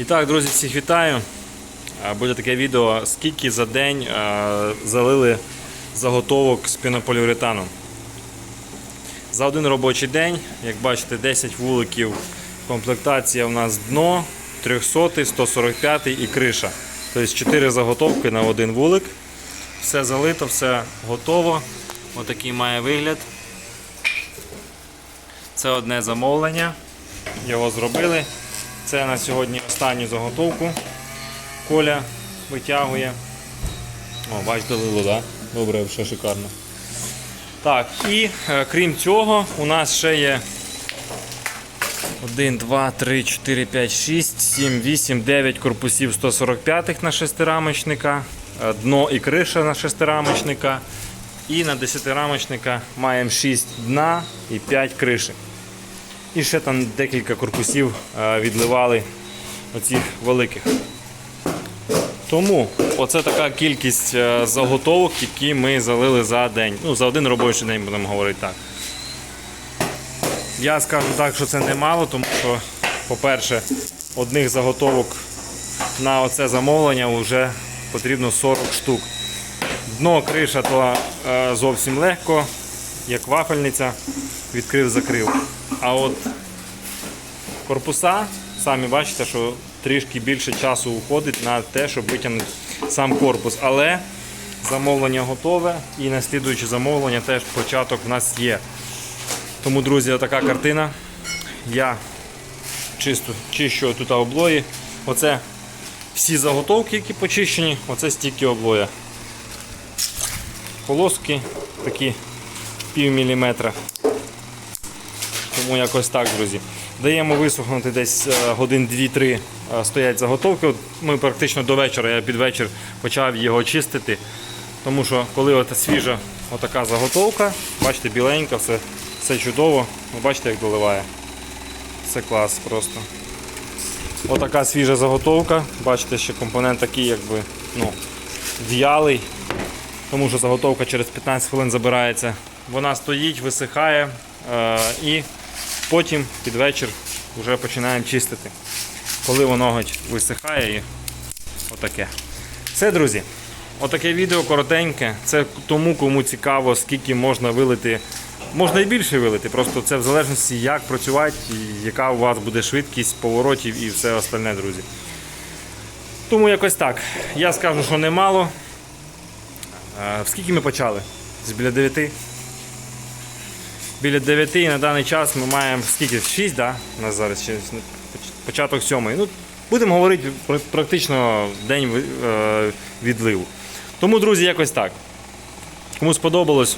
І так, друзі, всіх вітаю. Буде таке відео, скільки за день залили заготовок з пінополіуретану. За один робочий день, як бачите, 10 вуликів, комплектація у нас дно, 300, 145 і криша. Тобто 4 заготовки на один вулик. Все залито, все готово. Отакий має вигляд. Це одне замовлення. Його зробили. Це на сьогодні останню заготовку. Коля витягує. О, бач, долило, так? Добре, все шикарно. Так, і е, крім цього, у нас ще є 1, 2, 3, 4, 5, 6, 7, 8, 9 корпусів 145 на шестирамочника, е, дно і криша на шестирамочника. І на 10-рамочника маємо 6 дна і 5 криші. І ще там декілька корпусів е, відливали оцих великих. Тому оце така кількість е, заготовок, які ми залили за день. Ну, за один робочий день будемо говорити так. Я скажу так, що це немало, тому що, по-перше, одних заготовок на оце замовлення вже потрібно 40 штук. Дно криша то е, зовсім легко, як вафельниця, відкрив-закрив. А от корпуса, самі бачите, що трішки більше часу уходить на те, щоб витягнути сам корпус. Але замовлення готове і наслідуюче замовлення теж початок в нас є. Тому, друзі, така картина. Я чисто чищу тут облої. Оце всі заготовки, які почищені, оце стільки облоя. Полоски такі пів міліметра. Тому якось так, друзі. Даємо висохнути десь е, годин 2-3 е, стоять заготовки. От Ми практично до вечора, я під вечір почав його чистити. Тому що коли от свіжа отака заготовка, бачите, біленька, все, все чудово. Ви бачите, як доливає. Це клас просто. Отака свіжа заготовка. Бачите, що компонент такий якби ну, в'ялий, тому що заготовка через 15 хвилин забирається. Вона стоїть, висихає е, і потім під вечір вже починаємо чистити. Коли воно висихає і отаке. Все, друзі. Отаке відео коротеньке. Це тому, кому цікаво, скільки можна вилити. Можна і більше вилити, просто це в залежності, як працювати, яка у вас буде швидкість поворотів і все остальне, друзі. Тому якось так. Я скажу, що немало. Е, Скільки ми почали? З біля 9. Біля 9 і на даний час ми маємо скільки? 6, да? У нас зараз ще початок 7. Ну, будемо говорити про- практично день е, відливу. Тому, друзі, якось так. Кому сподобалось,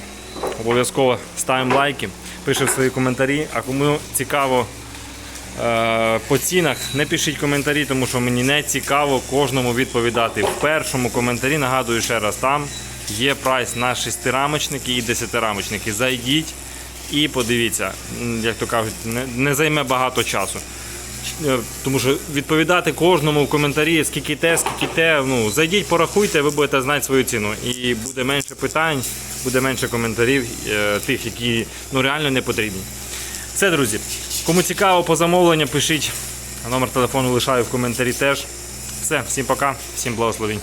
обов'язково ставимо лайки, пишемо свої коментарі. А кому цікаво е, по цінах, не пишіть коментарі, тому що мені не цікаво кожному відповідати. В першому коментарі нагадую ще раз, там є прайс на шестирамочники і десятирамочники. Зайдіть і подивіться, як то кажуть, не, займе багато часу. Е, Тому що відповідати кожному в коментарі, скільки те, скільки те, ну зайдіть, порахуйте, ви будете знати свою ціну. І буде менше питань, буде менше коментарів, е, тих, які ну, реально не потрібні. Все, друзі. Кому цікаво по замовленню, пишіть. Номер телефону лишаю в коментарі теж. Все, всім пока, всім благословень.